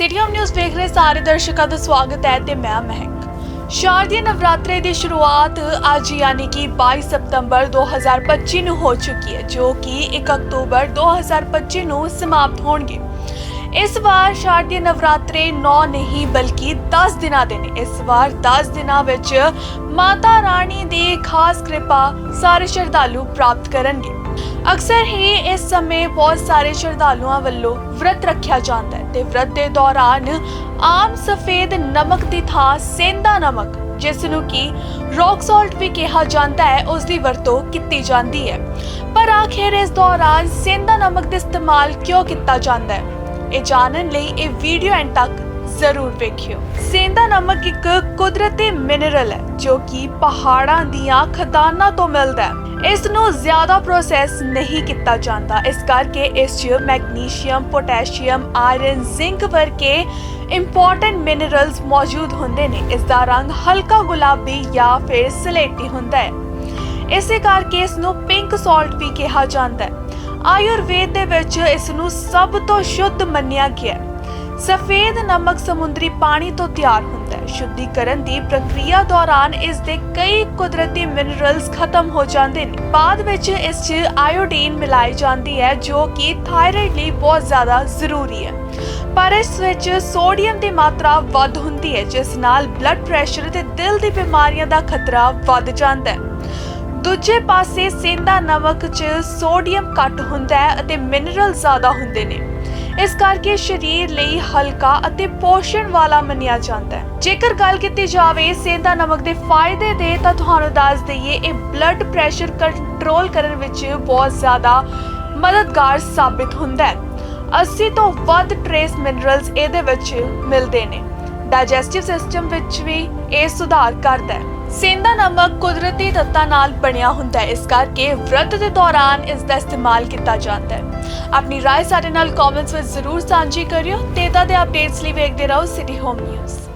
ਸਿਟੀਐਮ news ਵੇਖ ਰਹੇ ਸਾਰੇ ਦਰਸ਼ਕਾਂ ਦਾ ਸਵਾਗਤ ਹੈ ਤੇ ਮੈਂ ਮਹਿਕ। ਸ਼ਾਰਦੀय ਨਵਰਾਤਰੇ ਦੀ ਸ਼ੁਰੂਆਤ ਅੱਜ ਯਾਨੀ ਕਿ 22 ਸਤੰਬਰ 2025 ਨੂੰ ਹੋ ਚੁੱਕੀ ਹੈ, ਜੋ ਕਿ 1 ਅਕਤੂਬਰ 2025 ਨੂੰ ਸਮਾਪਤ ਹੋਣਗੇ। ਇਸ ਵਾਰ ਸ਼ਾਰਦੀय ਨਵਰਾਤਰੇ 9 ਨਹੀਂ, ਬਲਕਿ 10 ਦਿਨਾਂ ਦੇ ਨੇ। ਇਸ ਵਾਰ 10 ਦਿਨਾਂ ਵਿੱਚ ਮਾਤਾ ਰਾਣੀ ਦੀ ਖਾਸ ਕਿਰਪਾ ਸਾਰੇ ਸ਼ਰਧਾਲੂ ਪ੍ਰਾਪਤ ਕਰਨਗੇ। ਅਕਸਰ ਹੀ ਇਸ ਸਮੇਂ ਬਹੁਤ ਸਾਰੇ ਸ਼ਰਧਾਲੂਆਂ ਵੱਲੋਂ ਵਰਤ ਰੱਖਿਆ ਜਾਂਦਾ ਹੈ ਤੇ ਵਰਤ ਦੇ ਦੌਰਾਨ ਆਮ ਸਫੇਦ ਨਮਕ ਦੀ ਥਾਂ ਸੇਂਦਾ ਨਮਕ, ਜਿਸ ਨੂੰ ਕਿ ਰੌਕ ਸਾਲਟ ਵੀ ਕਿਹਾ ਜਾਂਦਾ ਹੈ, ਉਸ ਦੀ ਵਰਤੋਂ ਕੀਤੀ ਜਾਂਦੀ ਹੈ। ਪਰ ਆਖਿਰ ਇਸ ਦੌਰਾਨ ਸੇਂਦਾ ਨਮਕ ਦਾ ਇਸਤੇਮਾਲ ਕਿਉਂ ਕੀਤਾ ਜਾਂਦਾ ਹੈ? ਇਹ ਜਾਣਨ ਲਈ ਇਹ ਵੀਡੀਓ ਐਂਡ ਤੱਕ ਜ਼ਰੂਰ ਵੇਖਿਓ। ਸੇਂਦਾ ਨਮਕ ਇੱਕ ਕੁਦਰਤੀ ਮਿਨਰਲ ਹੈ, ਜੋ ਕਿ ਪਹਾੜਾਂ ਦੀਆਂ ਖਦਾਨਾਂ ਤੋਂ ਮਿਲਦਾ ਹੈ। ਇਸ ਨੂੰ ਜ਼ਿਆਦਾ ਪ੍ਰੋਸੈਸ ਨਹੀਂ ਕੀਤਾ ਜਾਂਦਾ। ਇਸ ਕਰਕੇ ਇਸ 'ਚ ਮੈਗਨੀਸ਼ੀਅਮ ਪੋਟਾਸ਼ੀਅਮ ਆਇਰਨ ਜ਼ਿੰਕ ਵਰਗੇ ਇੰਪੋਰਟੈਂਟ ਮਿਨਰਲਸ ਮੌਜੂਦ ਹੁੰਦੇ ਨੇ। ਇਸ ਦਾ ਰੰਗ ਹਲਕਾ ਗੁਲਾਬੀ ਜਾਂ ਫਿਰ ਸਲੇਟੀ ਹੁੰਦਾ ਹੈ। ਇਸੇ ਕਰਕੇ ਇਸ ਨੂੰ ਪਿੰਕ ਸਾਲਟ ਵੀ ਕਿਹਾ ਜਾਂਦਾ ਹੈ। ਆਯੁਰਵੇਦ ਦੇ ਵਿੱਚ ਇਸ ਨੂੰ ਸਭ ਤੋਂ ਸ਼ੁੱਧ ਮੰਨਿਆ ਗਿਆ ਹੈ। ਸਫੇਦ ਨਮਕ ਸਮੁੰਦਰੀ ਪਾਣੀ ਤੋਂ ਤਿਆਰ ਹੁੰਦਾ ਹੈ। ਸ਼ੁੱਧੀਕਰਨ ਦੀ ਪ੍ਰਕਿਰਿਆ ਦੌਰਾਨ ਇਸ ਦੇ ਕਈ ਕੁਦਰਤੀ ਮਿਨਰਲਸ ਖਤਮ ਹੋ ਜਾਂਦੇ ਨੇ। ਬਾਅਦ ਵਿੱਚ ਇਸ 'ਚ ਆਇਓਡੀਨ ਮਿਲਾਈ ਜਾਂਦੀ ਹੈ, ਜੋ ਕਿ ਥਾਇਰਾਇਡ ਲਈ ਬਹੁਤ ਜ਼ਿਆਦਾ ਜ਼ਰੂਰੀ ਹੈ। ਪਰ ਇਸ ਵਿੱਚ ਸੋਡੀਅਮ ਦੀ ਮਾਤਰਾ ਵੱਧ ਹੁੰਦੀ ਹੈ, ਜਿਸ ਨਾਲ ਬਲੱਡ ਪ੍ਰੈਸ਼ਰ ਤੇ ਦਿਲ ਦੀ ਬਿਮਾਰੀਆਂ ਦਾ ਖਤਰਾ ਵੱਧ ਜਾਂਦਾ ਹੈ। ਦੂਜੇ ਪਾਸੇ ਸੇਂਦਾ ਨਮਕ 'ਚ ਸੋਡੀਅਮ ਘੱਟ ਹੁੰਦਾ ਹੈ ਅਤੇ ਮਿਨਰਲ ਜ਼ਿਆਦਾ ਹੁੰਦੇ ਨੇ। ਇਸ ਕਰਕੇ ਸਰੀਰ ਲਈ ਹਲਕਾ ਅਤੇ ਪੋਸ਼ਣ ਵਾਲਾ ਮੰਨਿਆ ਜਾਂਦਾ ਹੈ। ਜੇਕਰ ਗੱਲ ਕੀਤੀ ਜਾਵੇ ਸੇਂਦਾ ਨਮਕ ਦੇ ਫਾਇਦੇ ਦੇ ਤਾਂ ਤੁਹਾਨੂੰ ਦੱਸ ਦਈਏ, ਇਹ ਬਲੱਡ ਪ੍ਰੈਸ਼ਰ ਕੰਟਰੋਲ ਕਰਨ ਵਿੱਚ ਬਹੁਤ ਜ਼ਿਆਦਾ ਮਦਦਗਾਰ ਸਾਬਿਤ ਹੁੰਦਾ ਹੈ। 80 ਤੋਂ ਵੱਧ ਟ੍ਰੇਸ ਮਿਨਰਲਸ ਇਹਦੇ ਵਿੱਚ ਮਿਲਦੇ ਨੇ। ਡਾਈਜੈਸਟਿਵ ਸਿਸਟਮ ਵਿੱਚ ਵੀ ਇਹ ਸੁਧਾਰ ਕਰਦਾ ਹੈ। ਸੇਂਦਾ ਨਮਕ ਕੁਦਰਤੀ ਤੱਤਾਂ ਨਾਲ ਬਣਿਆ ਹੁੰਦਾ ਹੈ ਇਸ ਕਰਕੇ ਵਰਤ ਦੇ ਦੌਰਾਨ ਇਸ ਦਾ ਇਸਤੇਮਾਲ ਕੀਤਾ ਜਾਂਦਾ ਹੈ ਆਪਣੀ رائے ਸਾਡੇ ਨਾਲ ਕਮੈਂਟਸ ਵਿੱਚ ਜ਼ਰੂਰ ਸਾਂਝੀ ਕਰਿਓ ਤੇ ਤਾਂ ਦੇ ਅਪਡੇਟਸ ਲਈ ਵੇਖਦੇ ਰਹੋ ਸਿਟੀ ਹੋਮ ਨਿਊਜ਼